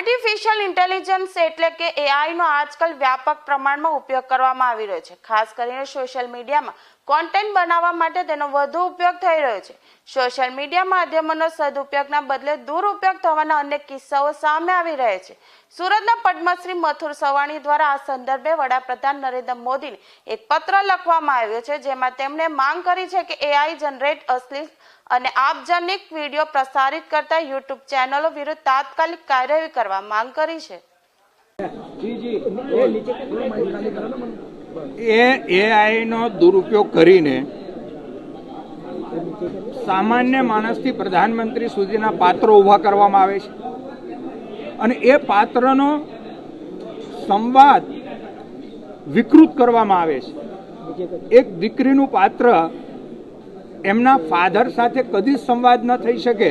Artificial intelligence એટલે કે એઆઈનો આજકાલ વ્યાપક પ્રમાણમાં ઉપયોગ કરવામાં આવી રહ્યો છે. ખાસ કરીને સોશિયલ મીડિયામાં કોન્ટેન્ટ બનાવવા માટે તેનો વધુ ઉપયોગ થઈ રહ્યો છે. સોશિયલ મીડિયા માધ્યમોનો સદુપયોગના બદલે દુરુપયોગ થવાના અનેક કિસ્સાઓ સામે આવી રહ્યા છે. સુરતના પદ્મશ્રી મથુર સવાણી દ્વારા આ સંદર્ભે વડાપ્રધાન નરેન્દ્ર મોદીને એક પત્ર લખવામાં આવ્યો છે, જેમાં તેમણે માંગ કરી છે કે એઆઈ જનરેટ અશ્લીલ અને આપજનિક વીડિયો પ્રસારિત કરતા યુટ્યુબ ચેનલો વિરુદ્ધ તાત્કાલિક કાર્યવાહી કરવા માંગ કરી છે. એ એઆઈનો દુરુપયોગ કરીને સામાન્ય માણસથી પ્રધાનમંત્રી સુધીના પાત્રો ઊભા કરવામાં આવે છે. અને એ પાત્રનો સંવાદ વિકૃત કરવામાં આવે છે. એક દીકરીનું પાત્ર એમના ફાધર સાથે કદી સંવાદ ન થઈ શકે.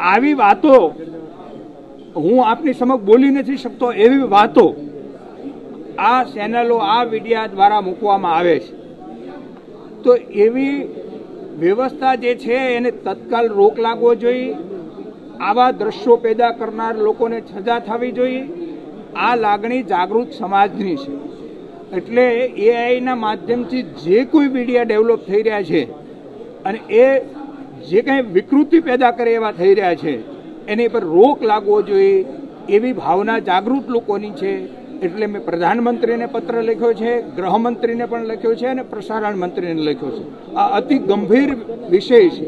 આવી વાતો હું આપની સમક્ષ બોલી નથી શકતો, એવી વાતો આ ચેનલો આ મીડિયા દ્વારા મૂકવામાં આવે છે. તો એવી વ્યવસ્થા જે છે, એને તત્કાલ રોક લાગવો જોઈએ. આવા દ્રશ્યો પેદા કરનાર લોકોને સજા થવી જોઈએ. આ લાગણી જાગૃત સમાજની છે. એટલે એઆઈના માધ્યમથી જે કોઈ મીડિયા ડેવલપ થઈ રહ્યા છે અને એ જે કંઈ વિકૃતિ પેદા કરે એવા થઈ રહ્યા છે, એની પર રોક લાગવો જોઈએ. એવી ભાવના જાગૃત લોકોની છે. એટલે મેં પ્રધાનમંત્રીને પત્ર લખ્યો છે ગૃહમંત્રીને પણ લખ્યો છે અને પ્રસારણ મંત્રીને લખ્યો છે. આ અતિ ગંભીર વિષય છે.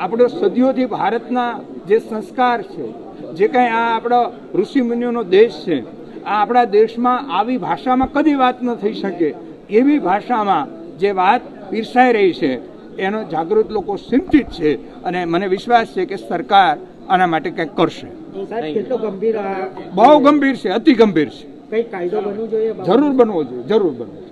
આપણો સદીઓથી ભારતના જે સંસ્કાર છે જે કંઈ આ આપણો ઋષિમુનિઓનો દેશ છે આ આપણા દેશમાં આવી ભાષામાં કદી વાત ન થઈ શકે. એવી ભાષામાં જે વાત પીરસાઈ રહી છે એનો જાગૃત લોકો ચિંતિત છે અને મને વિશ્વાસ છે કે સરકાર આના માટે કંઈક કરશે. બહુ ગંભીર છે અતિ ગંભીર છે. કઈ કાયદો બનવો જોઈએ જરૂર બનવો જોઈએ જરૂર બનવો